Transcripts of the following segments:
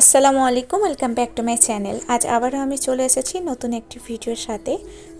আসসালামু আলাইকুম, welcome back to my channel. আজ আবারও আমি চলে এসেছি নতুন একটি ভিডিওর সাথে।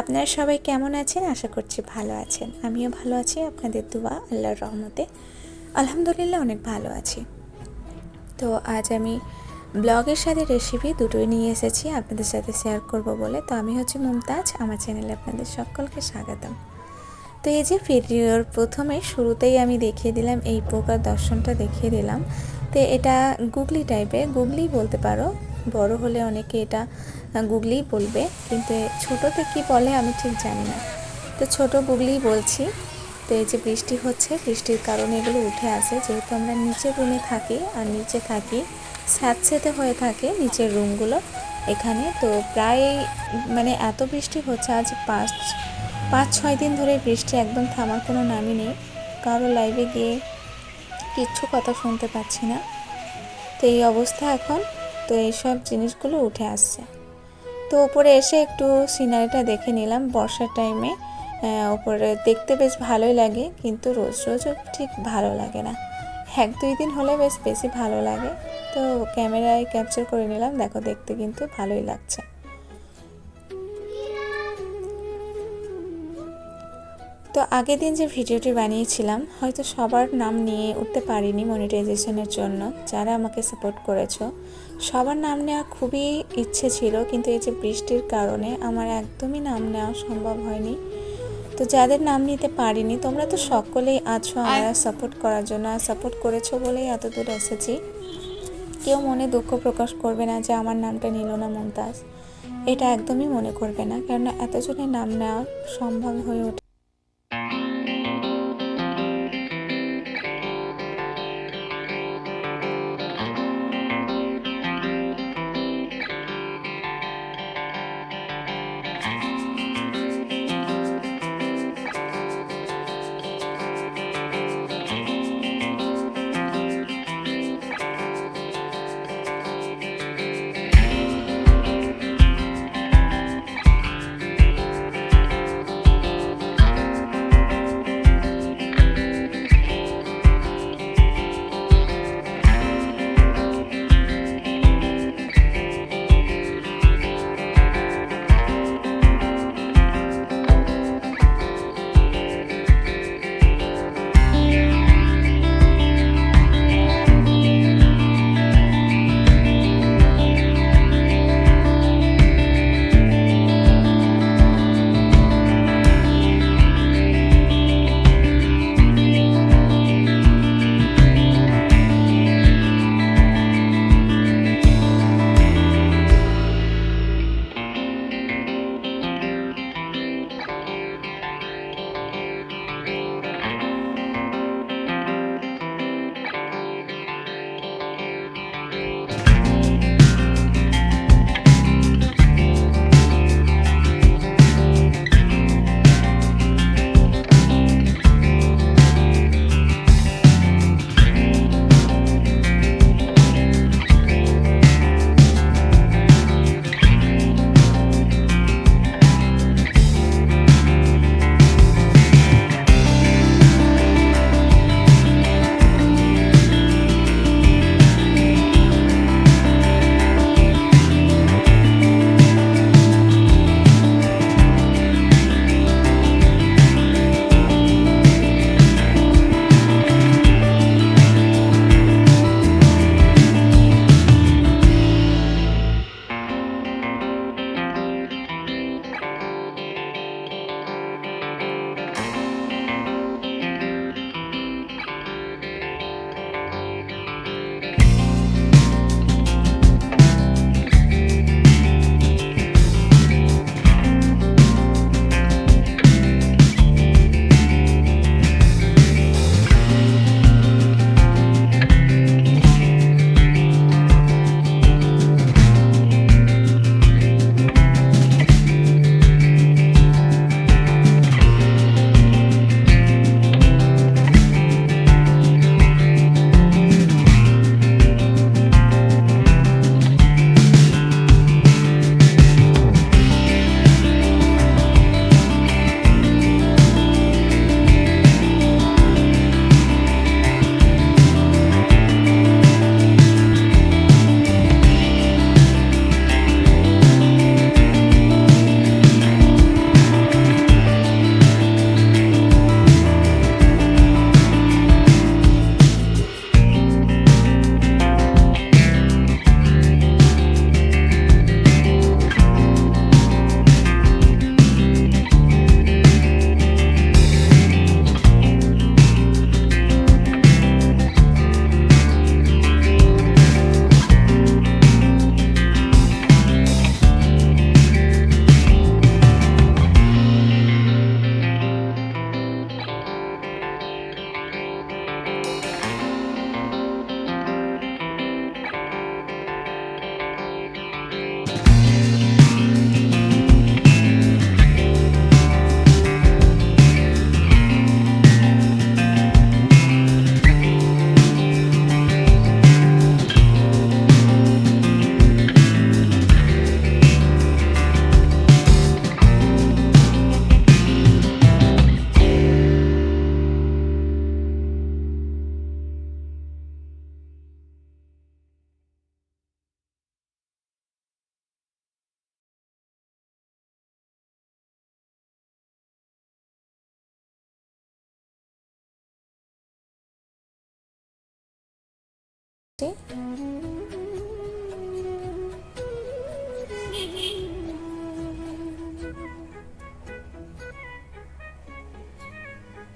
আপনারা সবাই কেমন আছেন? আশা করছি ভালো আছেন। আমিও ভালো আছি, আপনাদের দুয়া, আল্লাহর রহমতে। আলহামদুলিল্লাহ, অনেক ভালো আছি। তো আজ আমি ব্লগের সাথে রেসিপি দুটোই নিয়ে এসেছি, আপনাদের সাথে শেয়ার করব বলে। তো আমি হচ্ছে মুমতাজ, আমার চ্যানেলে আপনাদের সকলকে স্বাগতম। তো এই যে ভিডিওর প্রথমে শুরুতেই আমি দেখিয়ে দিলাম, এই প্রকার দর্শনটা দেখিয়ে দিলাম। তো এটা গুগলি টাইপের গুগলি বলতে পারো। বড় হলে অনেকে এটা গুগলিই বলবে। কিন্তু ছোটোতে কি বলে আমি ঠিক জানি না। তো ছোট গুগলিই বলছি। তো এই যে বৃষ্টি হচ্ছে, বৃষ্টির কারণে এগুলো উঠে আসে। যেহেতু আমরা নিচের রুমে থাকি, আর নিচে থাকি স্যাঁতসেতে হয়ে থাকে নিচের রুমগুলো এখানে। তো প্রায় মানে এত বৃষ্টি হচ্ছে, আজ পাঁচ পাঁচ ছয় দিন ধরে বৃষ্টি একদম থামার কোনো নামই নেই। কারও লাইভে গিয়ে কিচ্ছু কথা শুনতে পাচ্ছি না। তো এই অবস্থা এখন। তো এইসব জিনিসগুলো উঠে আসছে। তো ওপরে এসে একটু সিনারিটা দেখে নিলাম বর্ষার টাইমে ওপরে দেখতে বেশ ভালোই লাগে, কিন্তু রোজ রোজও ঠিক ভালো লাগে না। এক দুই দিন হলে বেশ বেশি ভালো লাগে। তো ক্যামেরায় ক্যাপচার করে নিলাম। দেখো দেখতে কিন্তু ভালোই লাগছে। তো আগের দিন যে ভিডিওটি বানিয়েছিলাম হয়তো সবার নাম নিয়ে উঠতে পারিনি মনিটাইজেশনের জন্য যারা আমাকে সাপোর্ট করেছ। সবার নাম নেওয়া খুবই ইচ্ছে ছিল কিন্তু এই যে বৃষ্টির কারণে আমার একদমই নাম নেওয়া সম্ভব হয়নি। তো যাদের নাম নিতে পারিনি তোমরা তো সকলেই আছো আমরা সাপোর্ট করার জন্য আর সাপোর্ট করেছ বলেই এত দূর এসেছি। কেউ মনে দুঃখ প্রকাশ করবে না যে আমার নামটা নিল না মমতাজ। এটা একদমই মনে করবে না কেননা এতজনের নাম নেওয়া সম্ভব হয়ে ওঠে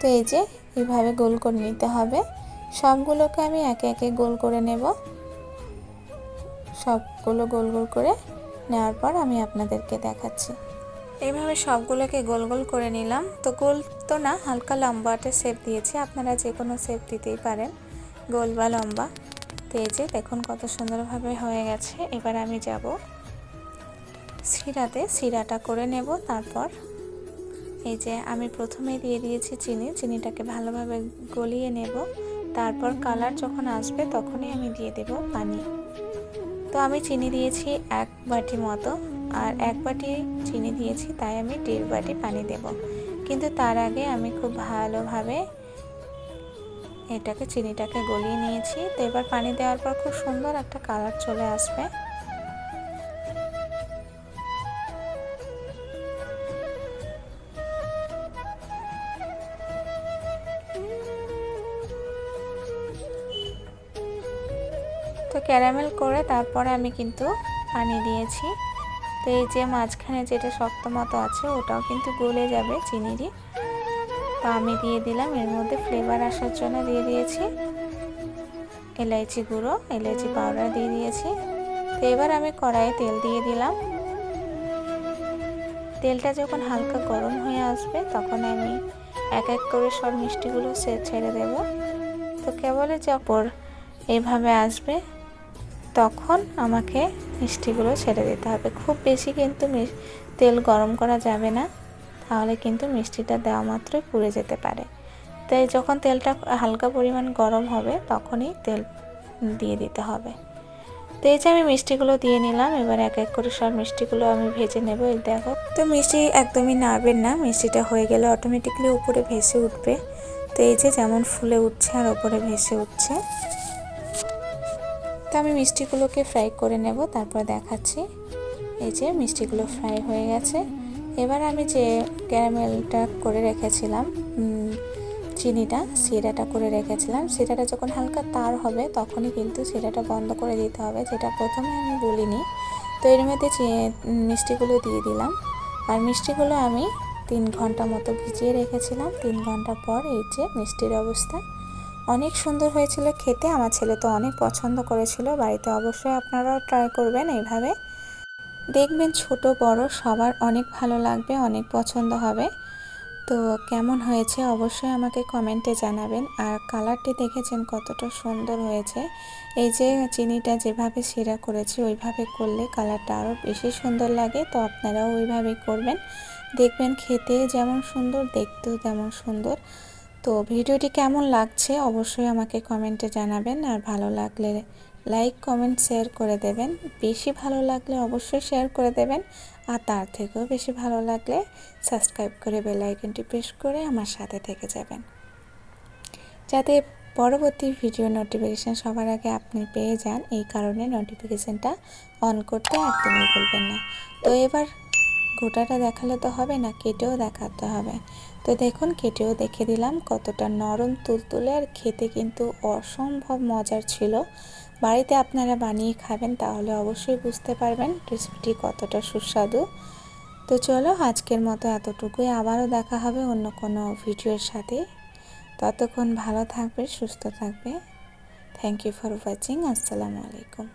তো এই যে এইভাবে গোল করে নিতে হবে। সবগুলোকে আমি একে একে গোল করে নেব। সবগুলো গোল গোল করে নেওয়ার পর আমি আপনাদেরকে দেখাচ্ছি। এইভাবে সবগুলোকে গোল গোল করে নিলাম। তো গোল তো না, হালকা লম্বাটে শেপ দিয়েছি। আপনারা যে কোনো শেপ দিতেই পারেন। গোল বা লম্বা। যে দেখুন কত সুন্দরভাবে হয়ে গেছে। এবার আমি যাব শিরাতে, শিরাটা করে নেব, তারপর এই যে আমি প্রথমে দিয়ে দিয়েছি চিনি, চিনিটাকে ভালোভাবে গলিয়ে নেব। তারপর কালার যখন আসবে তখনই আমি দিয়ে দেব পানি। তো আমি চিনি দিয়েছি এক বাটি মতো, আর এক বাটি চিনি দিয়েছি, তাই আমি দেড় বাটি পানি দেব। কিন্তু তার আগে আমি খুব ভালোভাবে এটাকে চিনিটাকে গলিয়ে নিয়েছি। তো এবার পানি দেওয়ার পর খুব সুন্দর একটা কালার চলে আসবে। তো ক্যারামেল করে তারপরে আমি কিন্তু পানি দিয়েছি। তো এই যে মাঝখানে যেটা শক্ত মতো আছে, ওটাও কিন্তু গলে যাবে চিনিরই তো আমি দিয়ে দিলাম। এর মধ্যে ফ্লেভার আসার জন্য দিয়ে দিয়েছি এলাইচি গুঁড়ো, এলাইচি পাউডার দিয়ে দিয়েছি। তো এবার আমি কড়াইয়ে তেল দিয়ে দিলাম। তেলটা যখন হালকা গরম হয়ে আসবে, তখন আমি এক এক করে সব মিষ্টিগুলো ছেড়ে দেব। তো কেবল যখন এইভাবে আসবে, তখন আমাকে মিষ্টিগুলো ছেড়ে দিতে হবে। খুব বেশি কিন্তু তেল গরম করা যাবে না। তাহলে কিন্তু মিষ্টিটা দেওয়া মাত্রই পুড়ে যেতে পারে। তাই যখন তেলটা হালকা পরিমাণ গরম হবে, তখনই তেল দিয়ে দিতে হবে। তো এই যে আমি মিষ্টিগুলো দিয়ে নিলাম, এবার এক এক করে সব মিষ্টিগুলো আমি ভেজে নেব। এই দেখো। তো মিষ্টি একদমই নাড়বেন না, মিষ্টিটা হয়ে গেলে অটোমেটিকলি উপরে ভেসে উঠবে। তো এই যে যেমন ফুলে উঠছে আর ওপরে ভেসে উঠছে। তো আমি মিষ্টিগুলোকে ফ্রাই করে নেব, তারপর দেখাচ্ছি। এই যে মিষ্টিগুলো ফ্রাই হয়ে গেছে। এবার আমি যে ক্যারামেলটা করে রেখেছিলাম চিনিটা, সিরাটা করে রেখেছিলাম, সিরাটা যখন হালকা তার হবে তখনই কিন্তু সিরাটা বন্ধ করে দিতে হবে। যেটা প্রথমে আমি বলিনি তো এর মধ্যে মিষ্টিগুলো দিয়ে দিলাম। আর মিষ্টিগুলো আমি তিন ঘণ্টা মতো ভিজিয়ে রেখেছিলাম। তিন ঘণ্টা পর এই যে মিষ্টির অবস্থা। অনেক সুন্দর হয়েছিল খেতে। আমার ছেলে তো অনেক পছন্দ করেছিল। বাড়িতে অবশ্যই আপনারাও ট্রাই করবেন এইভাবে। দেখবেন ছোট, বড়, সবার অনেক ভালো লাগবে, অনেক পছন্দ হবে। তো কেমন হয়েছে অবশ্যই আমাকে কমেন্টে জানাবেন। আর কালারটি দেখেছেন কতটা সুন্দর হয়েছে। এই যে চিনিটা যেভাবে সেরা করেছি, ওইভাবে করলে কালারটা আরও বেশি সুন্দর লাগে। তো আপনারাও ওইভাবেই করবেন। দেখবেন খেতে যেমন সুন্দর, দেখতেও তেমন সুন্দর। তো ভিডিওটি কেমন লাগছে অবশ্যই আমাকে কমেন্টে জানাবেন। আর ভালো লাগলে লাইক কমেন্ট শেয়ার করে দেবেন। বেশি ভালো লাগলে অবশ্যই শেয়ার করে দেবেন। আর তার থেকেও বেশি ভালো লাগলে সাবস্ক্রাইব করে বেল আইকনটি প্রেস করে আমার সাথে থেকে যাবেন। যাতে পরবর্তী ভিডিও নোটিফিকেশান সবার আগে আপনি পেয়ে যান, এই কারণে নোটিফিকেশানটা অন করতে একদমই ভুলবেন না। তো এবার গোটাটা দেখালে তো হবে না, কেটেও দেখাতে হবে। তো দেখুন, কেটেও দেখে দিলাম কতটা নরম, তুলতুলে আর খেতে কিন্তু অসম্ভব মজার ছিল। বাড়িতে আপনারা বানিয়ে খাবেন, তাহলে অবশ্যই বুঝতে পারবেন রেসিপিটি কতটা সুস্বাদু। তো চলো আজকের মতো এতটুকুই, আবারও দেখা হবে অন্য কোনো ভিডিওর সাথে। ততক্ষণ ভালো থাকবে, সুস্থ থাকবে। থ্যাংক ইউ ফর ওয়াচিং আসসালামু আলাইকুম।